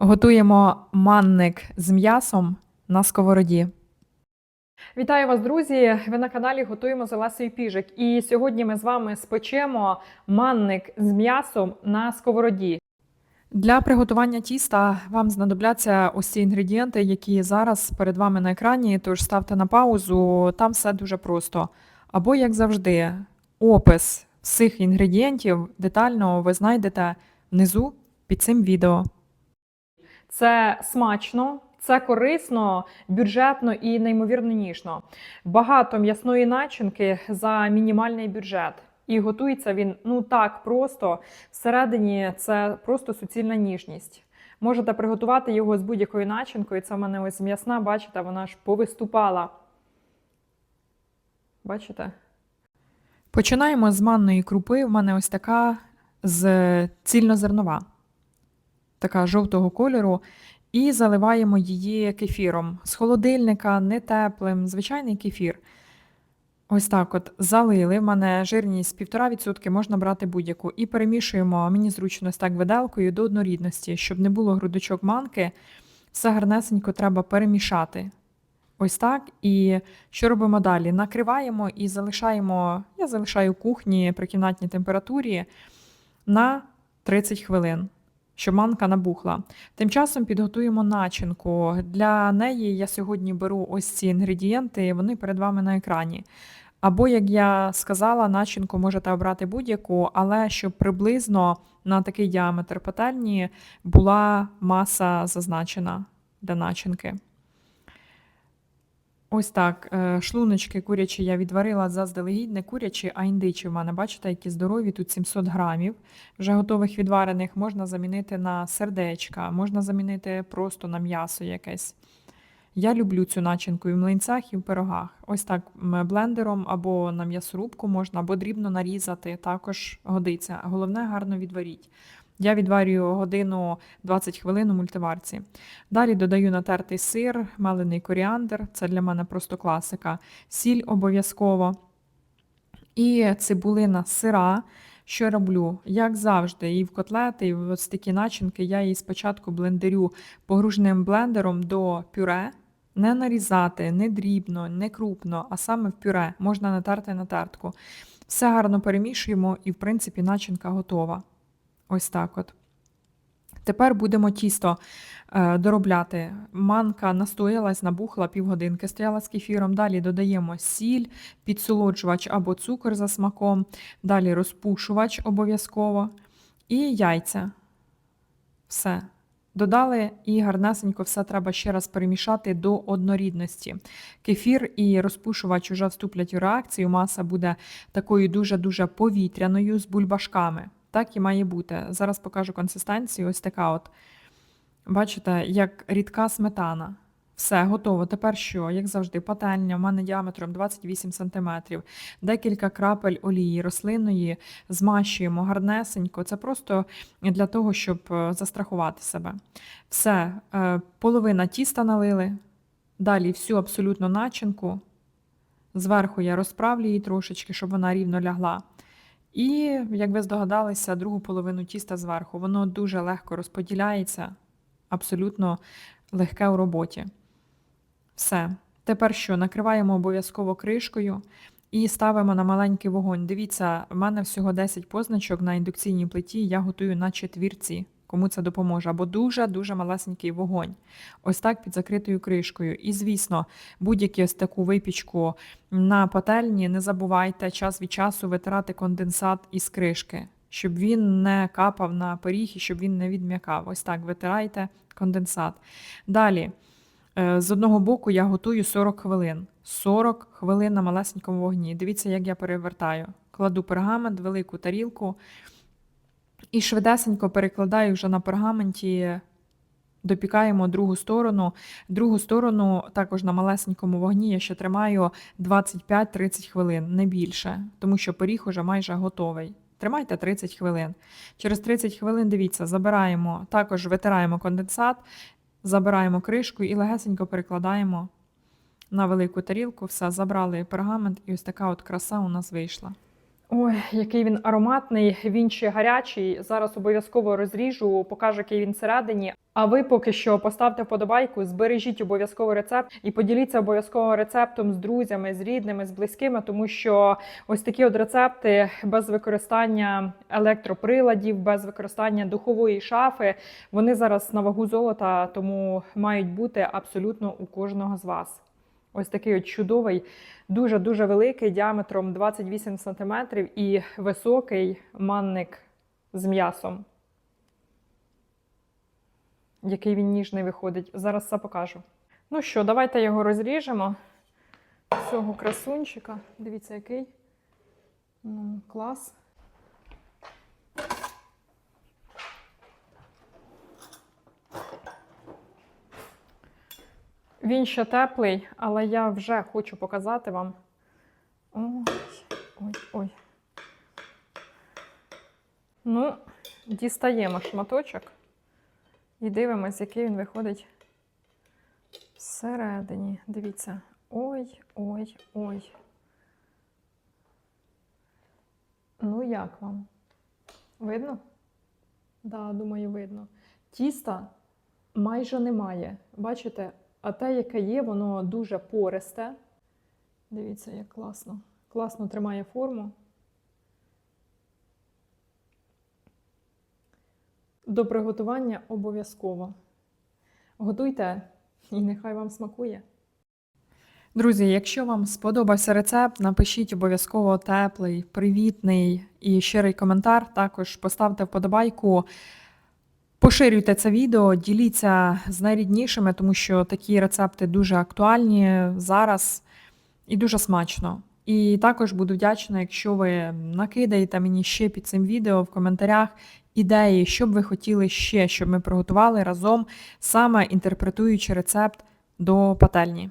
Готуємо манник з м'ясом на сковороді. Вітаю вас, друзі! Ви на каналі Готуємо з Олесею Піжик. І сьогодні ми з вами спечемо манник з м'ясом на сковороді. Для приготування тіста вам знадобляться ось ці інгредієнти, які зараз перед вами на екрані. Тож ставте на паузу, там все дуже просто. Або, як завжди, опис всіх інгредієнтів детально ви знайдете внизу під цим відео. Це смачно, це корисно, бюджетно і неймовірно ніжно. Багато м'ясної начинки за мінімальний бюджет. І готується він ну так просто. Всередині це просто суцільна ніжність. Можете приготувати його з будь-якою начинкою. Це в мене ось м'ясна, бачите, вона ж повиступала. Бачите? Починаємо з манної крупи. У мене ось така з цільнозернова, така жовтого кольору. І заливаємо її кефіром. З холодильника, не теплим, звичайний кефір. Ось так от залили. В мене жирність 1,5%, можна брати будь-яку. І перемішуємо, мені зручно ось так виделкою до однорідності, щоб не було грудочок манки. Все гарнесенько треба перемішати. Ось так. І що робимо далі? Накриваємо і залишаємо, я залишаю кухні при кімнатній температурі на 30 хвилин, щоб манка набухла. Тим часом підготуємо начинку. Для неї я сьогодні беру ось ці інгредієнти, вони перед вами на екрані. Або, як я сказала, начинку можете обрати будь-яку, але щоб приблизно на такий діаметр пательні була маса зазначена для начинки. Ось так. е, Шлуночки курячі я відварила заздалегідь, не курячі, а індичі в мене. Бачите, які здорові, тут 700 грамів. Вже готових відварених можна замінити на сердечка, можна замінити просто на м'ясо якесь. Я люблю цю начинку і в млинцях, і в пирогах. Ось так блендером або на м'ясорубку можна, або дрібно нарізати, також годиться. Головне, гарно відваріть. Я відварюю годину 20 хвилин у мультиварці. Далі додаю натертий сир, мелений коріандр, це для мене просто класика. Сіль обов'язково. І цибулина сира. Що роблю? Як завжди, і в котлети, і в ось такі начинки я її спочатку блендерю погружним блендером до пюре. Не нарізати, не дрібно, не крупно, а саме в пюре. Можна натерти на тертку. Все гарно перемішуємо, і, в принципі, начинка готова. Ось так от. Тепер будемо тісто е, доробляти. Манка настоялась, набухла півгодинки, стояла з кефіром. Далі додаємо сіль, підсолоджувач або цукор за смаком, далі розпушувач обов'язково і яйця. Все. Додали і гарнесенько все треба ще раз перемішати до однорідності. Кефір і розпушувач вже вступлять у реакцію. Маса буде такою дуже-дуже повітряною з бульбашками. Так і має бути. Зараз покажу консистенцію. Ось така от. Бачите, як рідка сметана. Все, готово. Тепер що? Як завжди, пательня, в мене діаметром 28 см. Декілька крапель олії рослинної змащуємо гарнесенько. Це просто для того, щоб е, застрахувати себе. Все, е, половина тіста налили. Далі всю абсолютно начинку. Зверху я розправлю її трошечки, щоб вона рівно лягла. І, як ви здогадалися, другу половину тіста зверху. Воно дуже легко розподіляється, абсолютно легке у роботі. Все. Тепер що? Накриваємо обов'язково кришкою і ставимо на маленький вогонь. Дивіться, в мене всього 10 позначок на індукційній плиті, я готую на четвірці, кому це допоможе, або дуже-дуже малесенький вогонь. Ось так під закритою кришкою. І, звісно, будь-яку ось таку випічку на пательні не забувайте час від часу витирати конденсат із кришки, щоб він не капав на пиріг і щоб він не відм'якав. Ось так витирайте конденсат. Далі. Е, З одного боку я готую 40 хвилин. 40 хвилин на малесенькому вогні. Дивіться, як я перевертаю. Кладу пергамент, велику тарілку і швидесенько перекладаю вже на пергаменті, допікаємо другу сторону. Другу сторону також на малесенькому вогні я ще тримаю 25-30 хвилин, не більше, тому що пиріг уже майже готовий. Тримайте 30 хвилин. Через 30 хвилин, дивіться, забираємо, також витираємо конденсат, забираємо кришку і легесенько перекладаємо на велику тарілку. Все, забрали пергамент, і ось така от краса у нас вийшла. Ой, який він ароматний, він ще гарячий. Зараз обов'язково розріжу, покажу, який він всередині. А ви поки що поставте вподобайку, збережіть обов'язково рецепт і поділіться обов'язково рецептом з друзями, з рідними, з близькими, тому що ось такі от рецепти без використання електроприладів, без використання духової шафи, вони зараз на вагу золота, тому мають бути абсолютно у кожного з вас. Ось такий от чудовий, дуже-дуже великий, діаметром 28 см і високий манник з м'ясом. Який він ніжний виходить. Зараз все покажу. Ну що, давайте його розріжемо. Цього красунчика. Дивіться, який. Ну, клас. Він ще теплий, але я вже хочу показати вам. Ой, ой, ой. Ну, дістаємо шматочок і дивимось, який він виходить всередині. Дивіться. Ой, ой, ой. Ну, як вам? Видно? Да, думаю, видно. Тіста майже немає. Бачите? А те, яке є, воно дуже пористе. Дивіться, як класно. Класно тримає форму. До приготування обов'язково. Готуйте і нехай вам смакує. Друзі, якщо вам сподобався рецепт, напишіть обов'язково теплий, привітний і щирий коментар. Також поставте вподобайку. Поширюйте це відео, діліться з найріднішими, тому що такі рецепти дуже актуальні зараз і дуже смачно. І також буду вдячна, якщо ви накидаєте мені ще під цим відео в коментарях ідеї, що б ви хотіли ще, щоб ми приготували разом, саме інтерпретуючи рецепт до пательні.